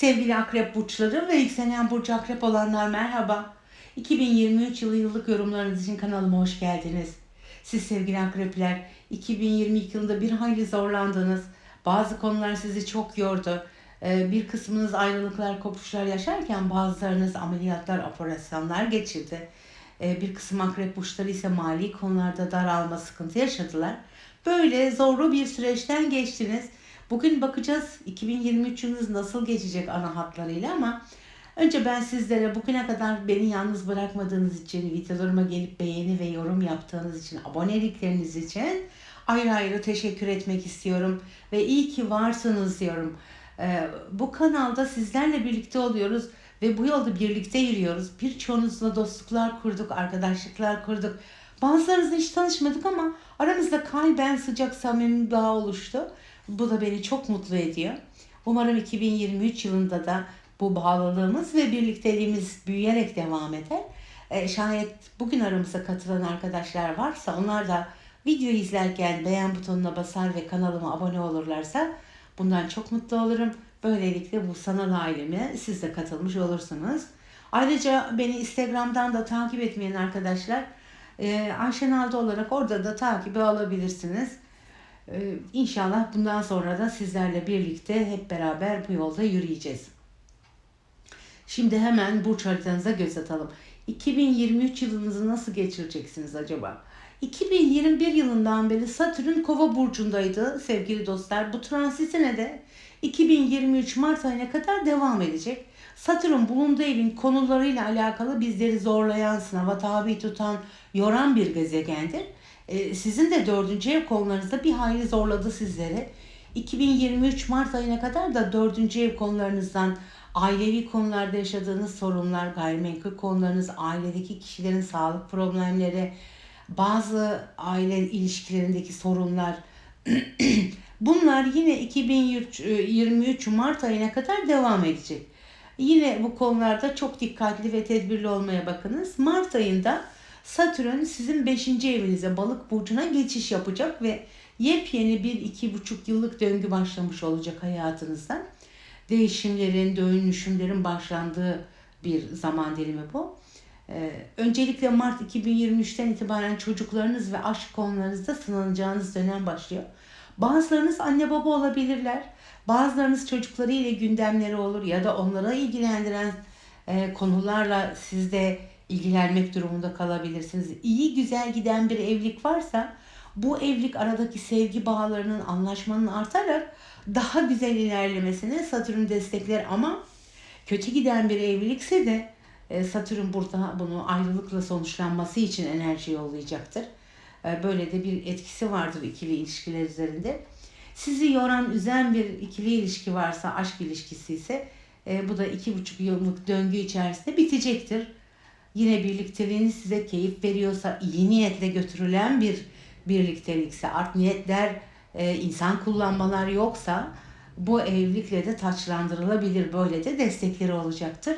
Sevgili akrep burçları ve yükselen burcu akrep olanlar merhaba. 2023 yılı yıllık yorumlarınız için kanalıma hoş geldiniz. Siz sevgili akrepler 2022 yılında bir hayli zorlandınız. Bazı konular sizi çok yordu. Ee, Bir kısmınız ayrılıklar, kopuşlar yaşarken bazılarınız ameliyatlar, operasyonlar geçirdi. Ee, Bir kısım akrep burçları ise mali konularda daralma, sıkıntı yaşadılar. Böyle zorlu bir süreçten geçtiniz. Bugün bakacağız 2023 yılınız nasıl geçecek ana hatlarıyla ama önce ben sizlere bugüne kadar beni yalnız bırakmadığınız için, videolarıma gelip beğeni ve yorum yaptığınız için, abonelikleriniz için ayrı ayrı teşekkür etmek istiyorum. Ve iyi ki varsınız diyorum. Ee, bu kanalda sizlerle birlikte oluyoruz ve bu yolda birlikte yürüyoruz. Birçoğunuzla dostluklar kurduk, arkadaşlıklar kurduk. Bazılarınızla hiç tanışmadık ama aramızda kalben sıcak samimi bağ oluştu. Bu da beni çok mutlu ediyor. Umarım 2023 yılında da bu bağlılığımız ve birlikteliğimiz büyüyerek devam eder. Ee, şayet bugün aramıza katılan arkadaşlar varsa onlar da videoyu izlerken beğen butonuna basar ve kanalıma abone olurlarsa bundan çok mutlu olurum. Böylelikle bu sanal aileme siz de katılmış olursunuz. Ayrıca beni Instagram'dan da takip etmeyen arkadaşlar e, Ayşen Aldı olarak orada da takibi alabilirsiniz. Ee, İnşallah bundan sonra da sizlerle birlikte hep beraber bu yolda yürüyeceğiz. Şimdi hemen burç haritanıza göz atalım. 2023 yılınızı nasıl geçireceksiniz acaba? 2021 yılından beri Satürn Kova burcundaydı sevgili dostlar. Bu transitine de 2023 Mart ayına kadar devam edecek. Satürn bulunduğu evin konularıyla alakalı bizleri zorlayan, sınava tabi tutan, yoran bir gezegendir. Ee, sizin de dördüncü ev konularınızda bir hayli zorladı sizleri. 2023 Mart ayına kadar da dördüncü ev konularınızdan ailevi konularda yaşadığınız sorunlar, gayrimenkul konularınız, ailedeki kişilerin sağlık problemleri, bazı aile ilişkilerindeki sorunlar, bunlar yine 2023 Mart ayına kadar devam edecek. Yine bu konularda çok dikkatli ve tedbirli olmaya bakınız. Mart ayında Satürn sizin 5. evinize balık burcuna geçiş yapacak ve yepyeni bir iki buçuk yıllık döngü başlamış olacak hayatınızda. Değişimlerin, dönüşümlerin başlandığı bir zaman dilimi bu. Ee, öncelikle Mart 2023'ten itibaren çocuklarınız ve aşk konularınızda sınanacağınız dönem başlıyor. Bazılarınız anne baba olabilirler. Bazılarınız çocukları ile gündemleri olur ya da onlara ilgilendiren e, konularla siz de ilgilenmek durumunda kalabilirsiniz. İyi güzel giden bir evlilik varsa bu evlilik aradaki sevgi bağlarının anlaşmanın artarak daha güzel ilerlemesine Satürn destekler ama kötü giden bir evlilikse de e, Satürn burada bunu ayrılıkla sonuçlanması için enerji yollayacaktır. E, Böyle de bir etkisi vardır ikili ilişkiler üzerinde. Sizi yoran, üzen bir ikili ilişki varsa, aşk ilişkisi ise e, bu da iki buçuk yıllık döngü içerisinde bitecektir. Yine birlikteliğiniz size keyif veriyorsa, iyi niyetle götürülen bir birliktelikse, art niyetler, e, insan kullanmalar yoksa bu evlilikle de taçlandırılabilir. Böyle de destekleri olacaktır.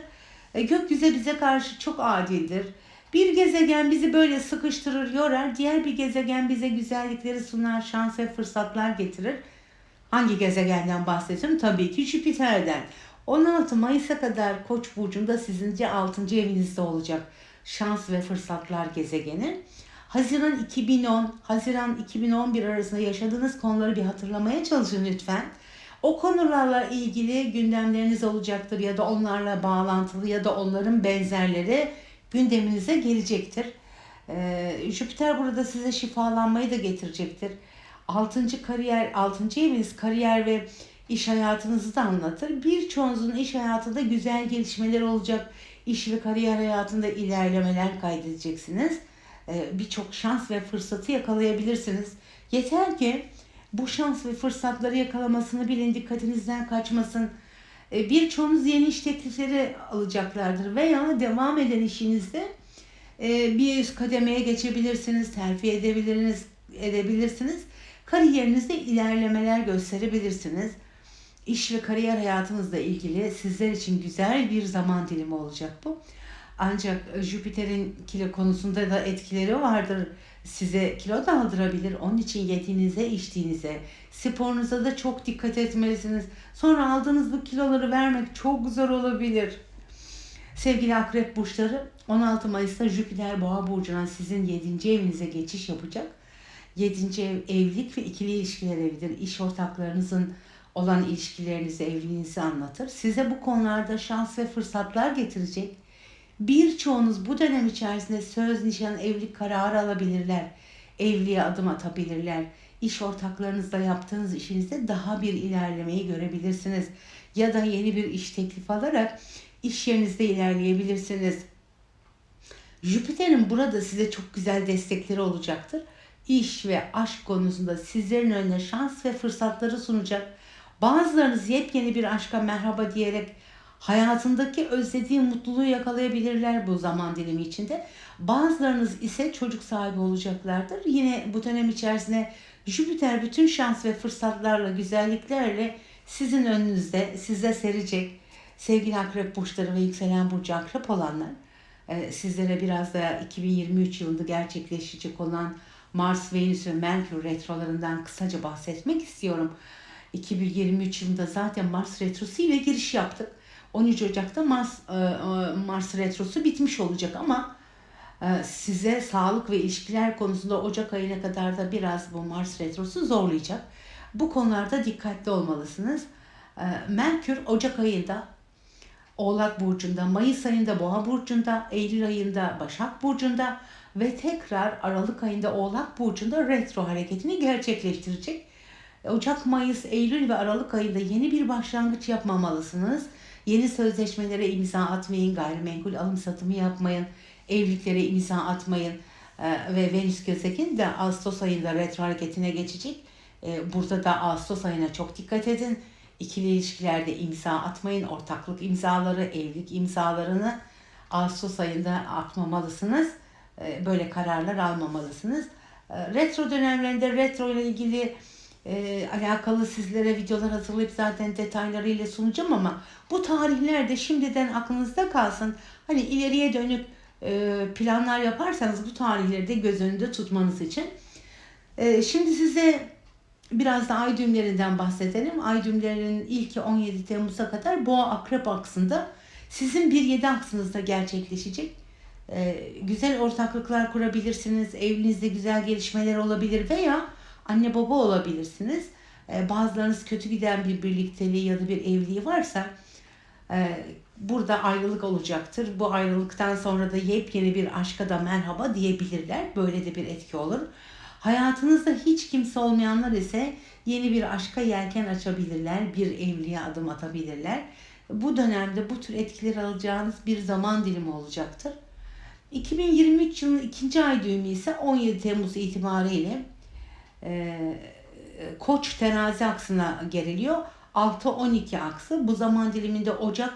E, gökyüzü bize karşı çok adildir. Bir gezegen bizi böyle sıkıştırır, yorar. Diğer bir gezegen bize güzellikleri sunar, şans ve fırsatlar getirir. Hangi gezegenden bahsediyorum? Tabii ki Jüpiter'den. 16 Mayıs'a kadar Koç burcunda sizince 6. evinizde olacak şans ve fırsatlar gezegeni. Haziran 2010, Haziran 2011 arasında yaşadığınız konuları bir hatırlamaya çalışın lütfen. O konularla ilgili gündemleriniz olacaktır ya da onlarla bağlantılı ya da onların benzerleri gündeminize gelecektir. Ee, Jüpiter burada size şifalanmayı da getirecektir. Altıncı kariyer, altıncı eviniz kariyer ve iş hayatınızı da anlatır. Birçoğunuzun iş hayatında güzel gelişmeler olacak. İş ve kariyer hayatında ilerlemeler kaydedeceksiniz. Ee, Birçok şans ve fırsatı yakalayabilirsiniz. Yeter ki bu şans ve fırsatları yakalamasını bilin, dikkatinizden kaçmasın. Ee, Birçoğunuz yeni iş teklifleri alacaklardır veya devam eden işinizde e, bir üst kademeye geçebilirsiniz, terfi edebilirsiniz, edebilirsiniz. Kariyerinizde ilerlemeler gösterebilirsiniz. İş ve kariyer hayatınızla ilgili sizler için güzel bir zaman dilimi olacak bu. Ancak Jüpiter'in kilo konusunda da etkileri vardır size kilo da aldırabilir. Onun için yediğinize, içtiğinize, sporunuza da çok dikkat etmelisiniz. Sonra aldığınız bu kiloları vermek çok zor olabilir. Sevgili akrep burçları 16 Mayıs'ta Jüpiter Boğa burcuna sizin 7. evinize geçiş yapacak. 7. ev evlilik ve ikili ilişkiler evidir. İş ortaklarınızın olan ilişkilerinizi, evliliğinizi anlatır. Size bu konularda şans ve fırsatlar getirecek. Birçoğunuz bu dönem içerisinde söz, nişan, evlilik kararı alabilirler. Evliliğe adım atabilirler. İş ortaklarınızla yaptığınız işinizde daha bir ilerlemeyi görebilirsiniz. Ya da yeni bir iş teklifi alarak iş yerinizde ilerleyebilirsiniz. Jüpiter'in burada size çok güzel destekleri olacaktır. İş ve aşk konusunda sizlerin önüne şans ve fırsatları sunacak. Bazılarınız yepyeni bir aşka merhaba diyerek hayatındaki özlediği mutluluğu yakalayabilirler bu zaman dilimi içinde. Bazılarınız ise çocuk sahibi olacaklardır. Yine bu dönem içerisinde Jüpiter bütün şans ve fırsatlarla, güzelliklerle sizin önünüzde size serecek. Sevgili akrep burçları ve yükselen burcu akrep olanlar e, sizlere biraz da 2023 yılında gerçekleşecek olan Mars, Venüs ve Merkür retrolarından kısaca bahsetmek istiyorum. 2023 yılında zaten Mars retrosu ile giriş yaptık. 13 Ocak'ta Mars e, e, Mars retrosu bitmiş olacak ama e, size sağlık ve ilişkiler konusunda Ocak ayına kadar da biraz bu Mars retrosu zorlayacak. Bu konularda dikkatli olmalısınız. Merkür Ocak ayında Oğlak Burcu'nda, Mayıs ayında Boğa Burcu'nda, Eylül ayında Başak Burcu'nda ve tekrar Aralık ayında Oğlak Burcu'nda retro hareketini gerçekleştirecek. Ocak, Mayıs, Eylül ve Aralık ayında yeni bir başlangıç yapmamalısınız. Yeni sözleşmelere imza atmayın, gayrimenkul alım satımı yapmayın, evliliklere imza atmayın ee, ve Venüs gezegen de Ağustos ayında retro hareketine geçecek. Ee, burada da Ağustos ayına çok dikkat edin. İkili ilişkilerde imza atmayın. Ortaklık imzaları, evlilik imzalarını Ağustos ayında atmamalısınız. Böyle kararlar almamalısınız. Retro dönemlerinde retro ile ilgili e, alakalı sizlere videolar hazırlayıp zaten detaylarıyla sunacağım ama bu tarihlerde şimdiden aklınızda kalsın. Hani ileriye dönük e, planlar yaparsanız bu tarihleri de göz önünde tutmanız için. E, şimdi size biraz da ay düğümlerinden bahsedelim. Ay düğümlerinin ilki 17 Temmuz'a kadar boğa akrep aksında sizin 1-7 aksınızda gerçekleşecek. E, güzel ortaklıklar kurabilirsiniz. Evlerinizde güzel gelişmeler olabilir veya anne baba olabilirsiniz. E, bazılarınız kötü giden bir birlikteliği ya da bir evliliği varsa e, burada ayrılık olacaktır. Bu ayrılıktan sonra da yepyeni bir aşka da merhaba diyebilirler. Böyle de bir etki olur. Hayatınızda hiç kimse olmayanlar ise yeni bir aşka yelken açabilirler, bir evliliğe adım atabilirler. Bu dönemde bu tür etkileri alacağınız bir zaman dilimi olacaktır. 2023 yılının ikinci ay düğümü ise 17 Temmuz itibariyle e, Koç terazi aksına geriliyor. 6-12 aksı bu zaman diliminde Ocak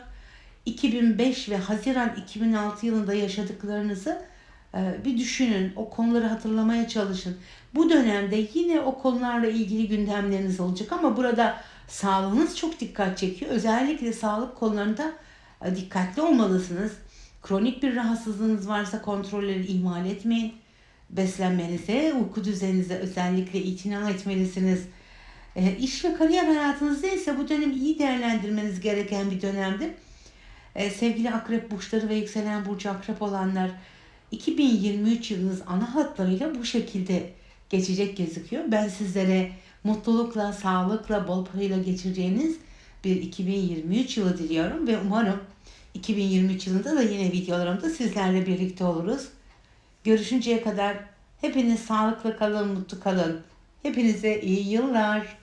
2005 ve Haziran 2006 yılında yaşadıklarınızı e, bir düşünün. O konuları hatırlamaya çalışın. Bu dönemde yine o konularla ilgili gündemleriniz olacak ama burada sağlığınız çok dikkat çekiyor. Özellikle sağlık konularında e, dikkatli olmalısınız. Kronik bir rahatsızlığınız varsa kontrolleri ihmal etmeyin beslenmenize, uyku düzeninize özellikle itina etmelisiniz. E, iş ve kariyer hayatınızda ise bu dönem iyi değerlendirmeniz gereken bir dönemdir. E, sevgili akrep burçları ve yükselen burcu akrep olanlar 2023 yılınız ana hatlarıyla bu şekilde geçecek gözüküyor. Ben sizlere mutlulukla, sağlıkla, bol parayla geçireceğiniz bir 2023 yılı diliyorum ve umarım 2023 yılında da yine videolarımda sizlerle birlikte oluruz. Görüşünceye kadar hepiniz sağlıklı kalın, mutlu kalın. Hepinize iyi yıllar.